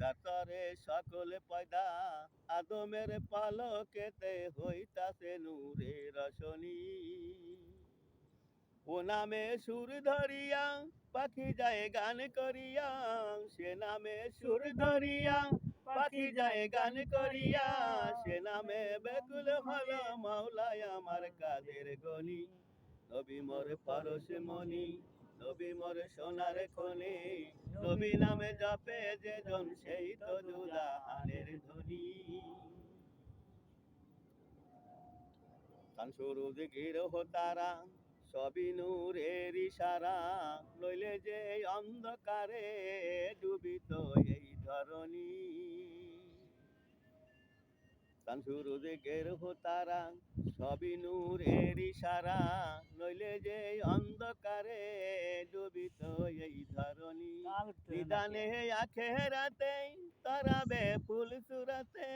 গাতরে সকলে পয়দা আদমের পালকেতে হইতাছে নূরে রশনি। ও নামে সুর ধরিয়া, পাখি যায় গান করিয়া, সে নামে সুর ধরিয়া, পাখি যায় গান করিয়া, সে নামে বেকুল হলো মাওলায় আমার কাদের গনি। নবী মোর পরশ মনি নবী মোর সোনার খনি, নবী নামে জপে যে জন, সেই তো দুলাহানের ধ্বনি। সুরুজ গিরহ তারা, সবই নূরের ইশারা। নইলে যে অন্ধকারে ডুবিত এই কান সুরুজ গেরহ তারা, সবই নূরের ইশারা। নইলে নিদানে আখেরাতে তারাবে ফুল সুরাতে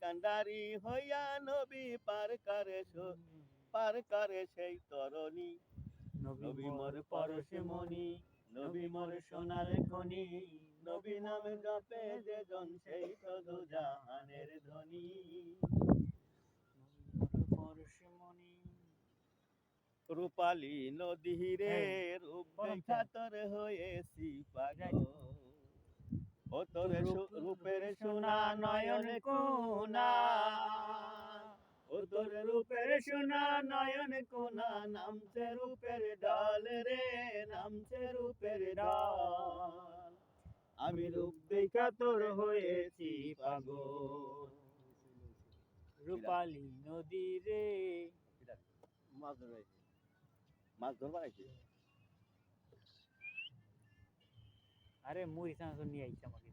কান্ডারি হইয়া নবী পার করে পার করে সেই তরণী। নবী মোর পরশে মনি নবী মোর সোনার খনি নবী নাম জপে যে জন সেই তো দু জাহানের ধ্বনি রূপালী নদী রে রূপ দেখা তোর হয়েছি পাগল। ও তোর রূপের সোনা নয়ন কোনা। ও তোর রূপের সোনা নয়ন কোনা। নামছে রূপের ডাল রে নামছে রূপের ডাল। আমি রূপ দেখা তোর হয়েছি পাগল। রূপালী নদী রে। মাছ মাছ ধরবার আইছি আরে মুড়ি সাংস নিয়ে আইছে আমাকে